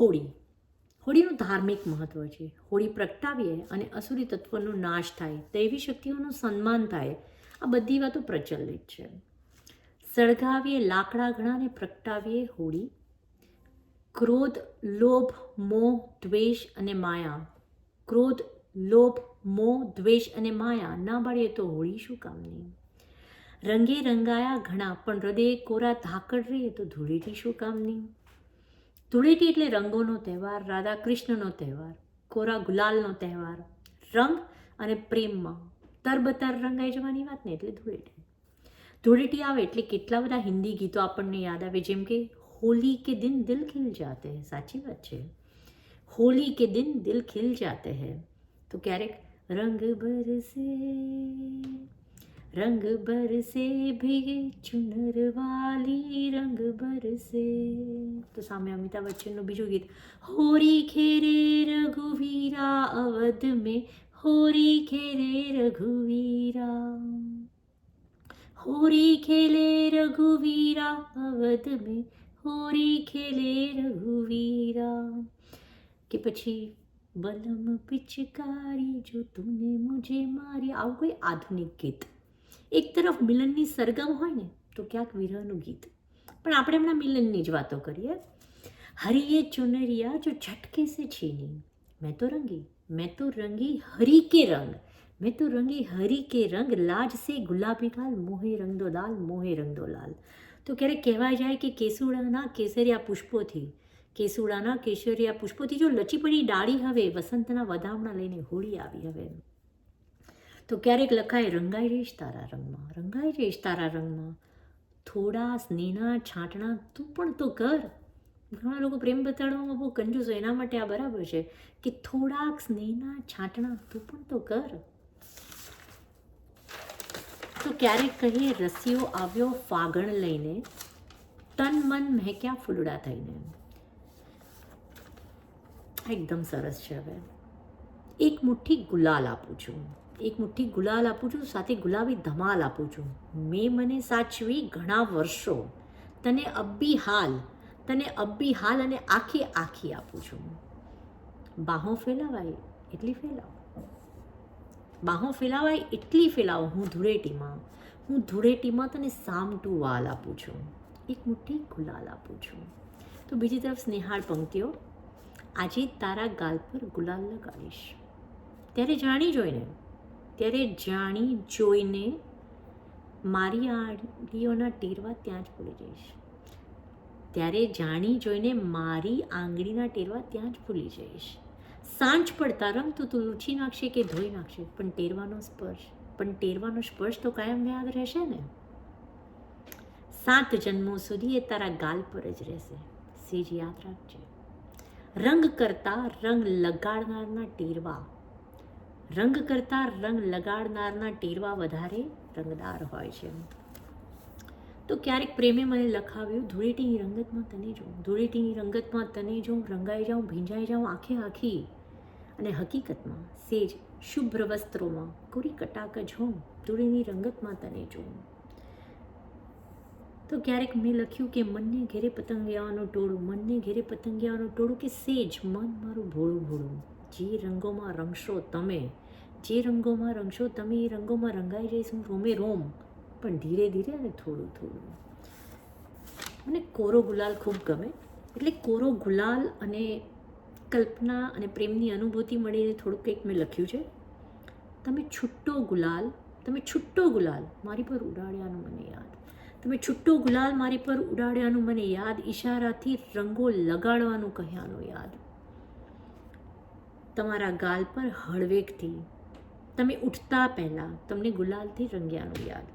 હોળી. હોળીનું ધાર્મિક મહત્ત્વ છે. હોળી પ્રગટાવીએ અને અસુરી તત્વનો નાશ થાય, દૈવી શક્તિઓનું સન્માન થાય, આ બધી વાતો પ્રચલિત છે. સળગાવીએ, લાકડા ઘણાને પ્રગટાવીએ હોળી. ક્રોધ, લોભ, મોહ, દ્વેષ અને માયા. ક્રોધ, લોભ, મોહ, દ્વેષ અને માયા, ના બાળીએ તો હોળી શું કામની? રંગે રંગાયા ઘણા, પણ હૃદય કોરા ધાકડ રહીએ તો ધૂળીથી શું કામની? ધૂળેટી એટલે રંગોનો તહેવાર રાધા કૃષ્ણનો તહેવાર, કોરા ગુલાલનો તહેવાર, રંગ અને પ્રેમમાં તરબતર રંગાઈ જવાની વાત ને એટલે ધૂળેટી. ધૂળેટી આવે એટલે કેટલા બધા હિન્દી ગીતો આપણને યાદ આવે, જેમ કે હોલી કે દિન દિલ ખિલ જાતે હૈ, સાચી વાત છે. હોલી કે દિન દિલ ખિલ જાતે હૈ. તો ક્યારેક રંગ બરસે રંગ બરસે ભીગે ચુનર વાલી રંગ બરસે તો સામે અમિતાભ બચ્ચનનું બીજું ગીત હોરી ખેરે રઘુવીરા અવધ મેં હોરી ખેરે રઘુવીરા હોરી ખેલે રઘુવીરા અવધ મેં હોરી ખેલે રઘુવીરા કે પછી બલમ પિચકારી જો તુને મુજે મારી આવું કોઈ આધુનિક ગીત એક તરફ મિલનની સરગમ હોય ને, તો ક્યાંક વિરહનું ગીત. પણ આપણે હમણાં મિલનની જ વાતો કરીએ. હરિયે ચુનરિયા જો ઝટકે સે છીની. મેં તો રંગી, મેં તો રંગી હરી કે રંગ. મેં તો રંગી હરી કે રંગ, લાજ સે ગુલાબી ગાલ મોહે રંગ લાલ, મોહે રંગ દો લાલ. તો ક્યારેક કહેવાય જાય કે કેસુડાના કેસરિયા પુષ્પોથી, કેસુડાના કેસરિયા પુષ્પોથી જો લચી પડી ડાળી હવે, વસંતના વધામણા લઈને હોળી આવી હવે. તો ક્યારેક લખાય, રંગાઈ રહીશ તારા રંગમાં, રંગાઈ રહીશ તારા રંગમાં. થોડા સ્નેહના છાંટણા તું પણ તો કર. ઘણા લોકો પ્રેમ બતાડવામાં બહુ કંજૂસ હોય, એના માટે આ બરાબર છે કે થોડાક સ્નેહના છાંટણા તું પણ તો કર. તો ક્યારેક કહીએ, રસીઓ આવ્યો ફાગણ લઈને, તન મન મહેક્યા ફૂલડા થઈને. એકદમ સરસ છે હવે. એક મુઠ્ઠી ગુલાલ આપું છું. એક મુઠ્ઠી ગુલાલ આપું છું, સાથે ગુલાબી ધમાલ આપું છું. મેં મને સાચવી ઘણા વર્ષો. તને અબ્બી હાલ, તને અબ્બી હાલ અને આખી આખી આપું છું. બાહો ફેલાવાય એટલી ફેલાવો. બાહો ફેલાવાય એટલી ફેલાવો હું ધૂળેટીમાં. હું ધૂળેટીમાં તને સામટું વાલ આપું છું. એક મુઠ્ઠી ગુલાલ આપું છું. તો બીજી તરફ સ્નેહાળ પંક્તિઓ. આજે તારા ગાલ પર ગુલાલ લગાડીશ. ત્યારે જાણી જોઈને ત્યારે જાણી, જોઈને મારી આંગળીઓના ટેરવા ત્યાં જ ભૂલી જઈશ. ત્યારે જાણી, જોઈને મારી આંગળીના ટેરવા ત્યાં જ ભૂલી જઈશ. સાંજ પડતા તો તું લૂછી નાખશે કે ધોઈ નાખશે? પણ ટેરવાનો સ્પર્શ, પણ ટેરવાનો સ્પર્શ તો કાયમ યાદ રહેશે ને? સાત જન્મો સુધી એ તારા ગાલ પર જ રહેશે. સેજ યાદ રાખજે. રંગ કરતા રંગ લગાડનારના ટેરવા રંગ કરતાં રંગ લગાડનારના ટેરવા વધારે રંગદાર હોય છે. તો ક્યારેક પ્રેમે મને લખાવ્યું, ધૂળેટીની રંગતમાં તને જોઉં ધૂળેટીની રંગતમાં તને જોઉં રંગાઈ જાઉં, ભીંજાઈ જાઉં આખે આખી. અને હકીકતમાં સેજ શુભ્ર વસ્ત્રોમાં કોરી કટાક જ હોઉં ધૂળીની રંગતમાં તને જોઉં તો ક્યારેક મેં લખ્યું કે, મનને ઘેરે પતંગિયાઓનું ટોળું, મનને ઘેરે પતંગિયાઓનું ટોળું કે સેજ, મન મારું ભોળું ભોળું. જે રંગોમાં રંગશો તમે. જે રંગોમાં રંગશો તમે એ રંગોમાં રંગાઈ જઈશું રોમે રોમ. પણ ધીરે ધીરે અને થોડું થોડું. મને કોરો ગુલાલ ખૂબ ગમે. એટલે કોરો ગુલાલ અને કલ્પના અને પ્રેમની અનુભૂતિ મળીને થોડુંક કંઈક મેં લખ્યું છે. તમે છુટ્ટો ગુલાલ, તમે છુટ્ટો ગુલાલ, મારી પર ઉડાડ્યાનું મને યાદ. તમે છુટ્ટો ગુલાલ મારી પર ઉડાડ્યાનું મને યાદ. ઈશારાથી રંગો લગાડવાનું કહ્યાનું યાદ. તમારા ગાલ પર હળવેકથી તમે ઉઠતા પહેલાં તમને ગુલાલથી રંગ્યાનું યાદ.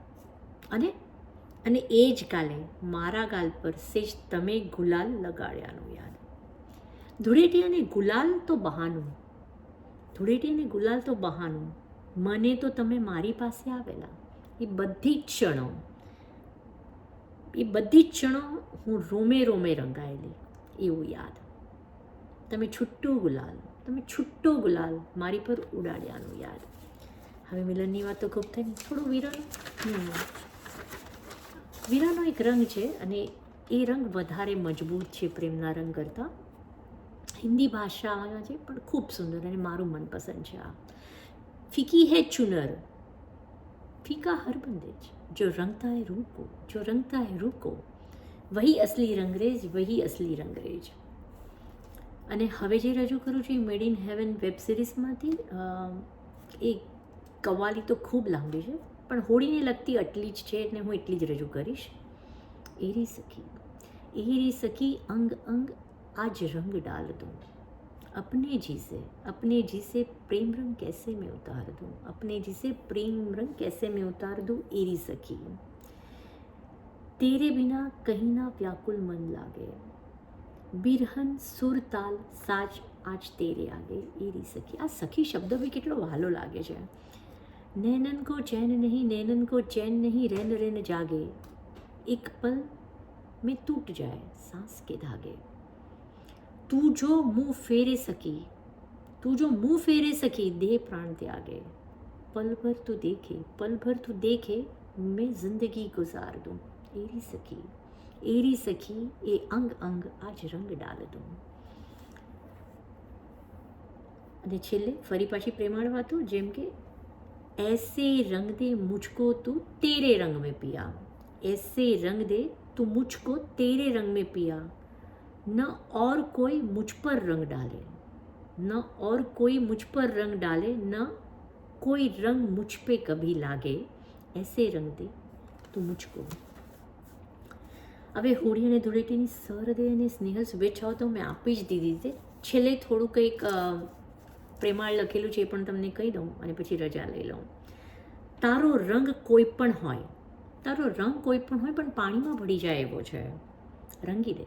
અને અને એ જ કાલે મારા ગાલ પર સેજ તમે ગુલાલ લગાડ્યાનું યાદ. ધૂળેટી અને ગુલાલ તો બહાનું. ધૂળેટી અને ગુલાલ તો બહાનું. મને તો તમે મારી પાસે આવેલા. એ બધી જ ક્ષણો, એ બધી જ ક્ષણો હું રોમે રોમે રંગાયેલી એવું યાદ. તમે છૂટું ગુલાલ. તમે છુટ્ટો ગુલાલ, મારી પર ઉડાડ્યાનું યાદ. હવે મિલનની વાત તો ખૂબ થઈ ને થોડું વિરહનું વિરહનો એક રંગ છે અને એ રંગ વધારે મજબૂત છે પ્રેમના રંગ કરતાં. હિન્દી ભાષામાં છે, પણ ખૂબ સુંદર અને મારું મનપસંદ છે આ. ફીકી હે ચુનર. ફીકા હર બંદેજ. જો રંગતા હે રૂકો, જો રંગતા હે રૂકો. વહી અસલી રંગરેજ, વહી અસલી રંગરેજ. અને હવે જે રજૂ કરું છું એ મેડ ઇન હેવન વેબ સિરીઝમાંથી અ, એ કવાલી તો ખૂબ લાંબી છે પણ હોળીને લગતી આટલી જ છે એટલે હું એટલી જ રજૂ કરીશ એરી સખી એરી સખી અંગ અંગ આજ રંગ ડાલ દઉં अपने जी से अपने जी से प्रेम रंग कैसे मैं उतार दूं अपने जी से प्रेम रंग कैसे मैं उतार दूं एरी सखी तेरे बिना कहीं ना व्याकुल मन लागे બિરહન સુરતાલ સાજ આજ તેરે આગે એરી સખી આ સખી શબ્દ બી કેટલો વહાલો લાગે છે નૈનન કો ચૈન નહીં નૈનન કો ચૈન નહીં રેન રેન જાગે એક પલ में टूट जाए सांस के धागे तू जो मुँह फेरे सकी तू जो मुँह फेरे सकी दे प्राण त्यागे पल भर तू देखे पल भर तू देखे मैं ज़िंदगी गुजार दूँ तेरी सकी એરી સખી એ અંગ અંગ આજ રંગ ડાલ દઉં અને છેલ્લે ફરી પાછી પ્રેમાળ વાતો જેમ કે, એસે રંગ દે મુજકો તું તેરે રંગ મેં પિયા. એસે રંગ દે તું મુજકો તેરે રંગ મેં પિયા. ન ઓર કોઈ મુજ પર રંગ ડાલે. ન ઓર કોઈ મુજ પર રંગ ડાલે, ન કોઈ રંગ મુજ પે કભી લાગે. એસે રંગ દે તું મુજકો. હવે હોળી અને ધૂળેટીની સરદે અને સ્નેહ શુભેચ્છાઓ તો મેં આપી જ દીધી છે. છેલ્લે થોડું કંઈક પ્રેમાળ લખેલું છે એ પણ તમને કહી દઉં અને પછી રજા લઈ લઉં. તારો રંગ કોઈ પણ હોય, તારો રંગ કોઈ પણ હોય, પણ પાણીમાં ભળી જાય એવો છે. રંગી દે.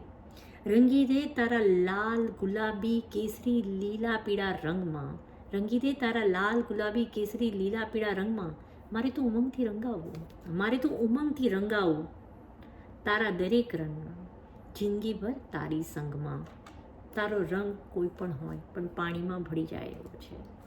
રંગી દે તારા લાલ, ગુલાબી, કેસરી, લીલા, પીળા રંગમાં. રંગી દે તારા લાલ, ગુલાબી, કેસરી, લીલા, પીળા રંગમાં. મારે તો ઉમંગથી રંગાવવું. મારે તો ઉમંગથી રંગાવવું તારા દરેક રંગમાં જિંદગીભર તારી સંગમાં. તારો રંગ કોઈ પણ હોય, પણ પાણીમાં ભળી જાય એવો છે.